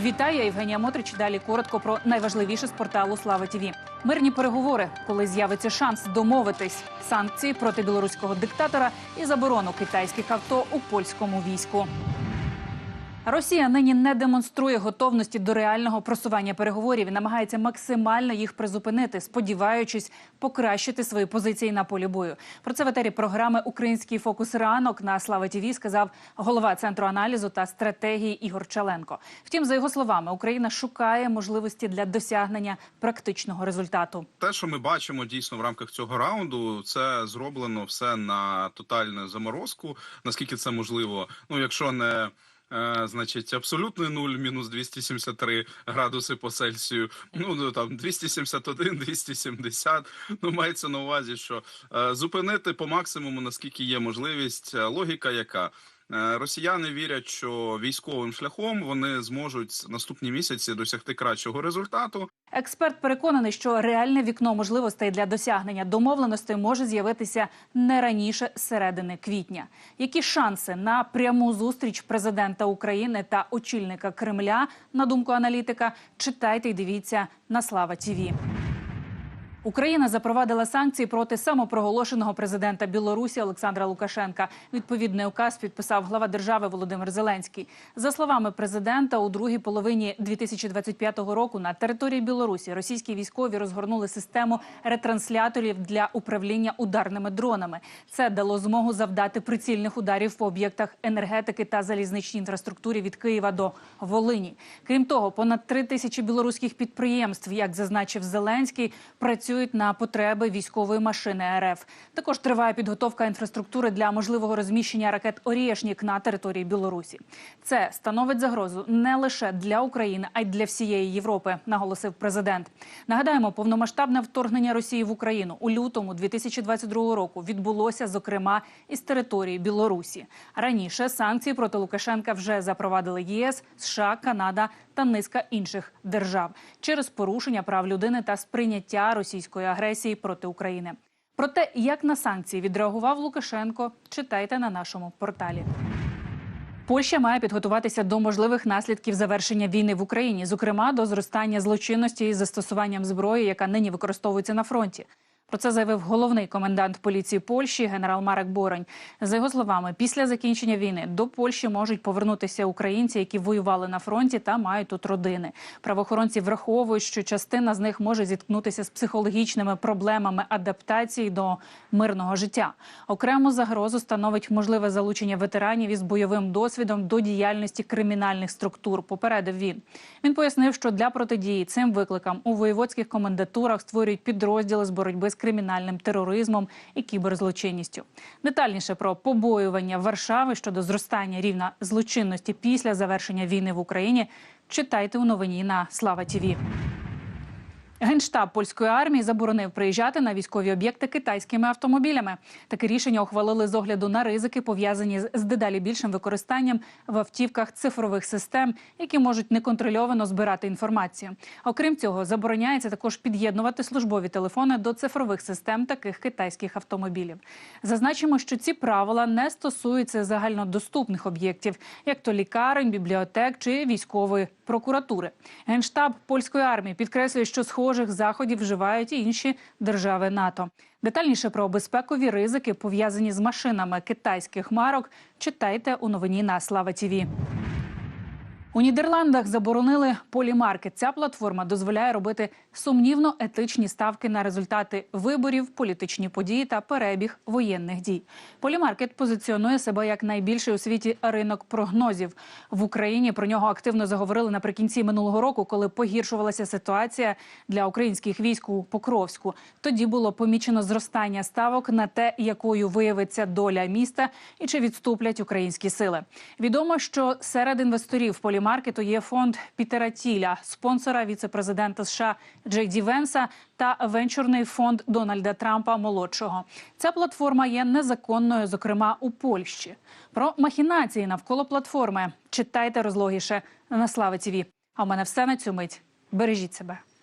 Вітаю, Євгенія Мотрич. Далі коротко про найважливіше з порталу Слава ТІВІ. Мирні переговори, коли з'явиться шанс домовитись, санкції проти білоруського диктатора і заборону китайських авто у польському війську. Росія нині не демонструє готовності до реального просування переговорів і намагається максимально їх призупинити, сподіваючись покращити свої позиції на полі бою. Про це в етері програми Український фокус ранок на Слава ТІВІ сказав голова центру аналізу та стратегії Ігор Чаленко. Втім, за його словами, Україна шукає можливості для досягнення практичного результату. Те, що ми бачимо дійсно в рамках цього раунду, це зроблено все на тотальну заморозку. Наскільки це можливо? Ну, якщо не значить абсолютний нуль, мінус 273 градуси по Цельсію, ну ну, там 271, 270, Ну мається на увазі, що е, зупинити по максимуму, наскільки є можливість. Е, Логіка яка? Е, Росіяни вірять, що військовим шляхом вони зможуть наступні місяці досягти кращого результату. Експерт переконаний, що реальне вікно можливостей для досягнення домовленостей може з'явитися не раніше середини квітня. Які шанси на пряму зустріч президента України та очільника Кремля, на думку аналітика, читайте і дивіться на Слава Тіві. Україна запровадила санкції проти самопроголошеного президента Білорусі Олександра Лукашенка. Відповідний указ підписав глава держави Володимир Зеленський. За словами президента, у другій половині 2025 року на території Білорусі російські військові розгорнули систему ретрансляторів для управління ударними дронами. Це дало змогу завдати прицільних ударів по об'єктах енергетики та залізничній інфраструктурі від Києва до Волині. Крім того, понад три тисячі білоруських підприємств, як зазначив Зеленський, працюють на потреби військової машини РФ. Також триває підготовка інфраструктури для можливого розміщення ракет «Орєшнік» на території Білорусі. Це становить загрозу не лише для України, а й для всієї Європи, наголосив президент. Нагадаємо, повномасштабне вторгнення Росії в Україну у лютому 2022 року відбулося, зокрема, із території Білорусі. Раніше санкції проти Лукашенка вже запровадили ЄС, США, Канада та низка інших держав через порушення прав людини та сприйняття російської агресії проти України. Про те, як на санкції відреагував Лукашенко, читайте на нашому порталі. Польща має підготуватися до можливих наслідків завершення війни в Україні, зокрема до зростання злочинності із застосуванням зброї, яка нині використовується на фронті. Про це заявив головний комендант поліції Польщі генерал Марек Боронь. За його словами, після закінчення війни до Польщі можуть повернутися українці, які воювали на фронті та мають тут родини. Правоохоронці враховують, що частина з них може зіткнутися з психологічними проблемами адаптації до мирного життя. Окрему загрозу становить можливе залучення ветеранів із бойовим досвідом до діяльності кримінальних структур. Попередив він. Він пояснив, що для протидії цим викликам у воєводських комендатурах створюють підрозділи з боротьби з кримінальним тероризмом і кіберзлочинністю. Детальніше про побоювання Варшави щодо зростання рівня злочинності після завершення війни в Україні читайте у новині на Слава Тіві. Генштаб польської армії заборонив приїжджати на військові об'єкти китайськими автомобілями. Таке рішення ухвалили з огляду на ризики, пов'язані з дедалі більшим використанням в автівках цифрових систем, які можуть неконтрольовано збирати інформацію. Окрім цього, забороняється також під'єднувати службові телефони до цифрових систем таких китайських автомобілів. Зазначимо, що ці правила не стосуються загальнодоступних об'єктів, як то лікарень, бібліотек чи військової прокуратури. Генштаб польської армії підкреслює, що схожих заходів вживають і інші держави НАТО. Детальніше про безпекові ризики пов'язані з машинами китайських марок. Читайте у новині на Слава Тіві. У Нідерландах заборонили полімаркет. Ця платформа дозволяє робити сумнівно етичні ставки на результати виборів, політичні події та перебіг воєнних дій. Полімаркет позиціонує себе як найбільший у світі ринок прогнозів. В Україні про нього активно заговорили наприкінці минулого року, коли погіршувалася ситуація для українських військ у Покровську. Тоді було помічено зростання ставок на те, якою виявиться доля міста і чи відступлять українські сили. Відомо, що серед інвесторів полімаркету є фонд Пітера Тіля, спонсора віцепрезидента США Джей Ді Венса та венчурний фонд Дональда Трампа молодшого. Ця платформа є незаконною, зокрема у Польщі. Про махінації навколо платформи читайте розлогіше на Слави ТІВІ. А в мене все на цю мить. Бережіть себе.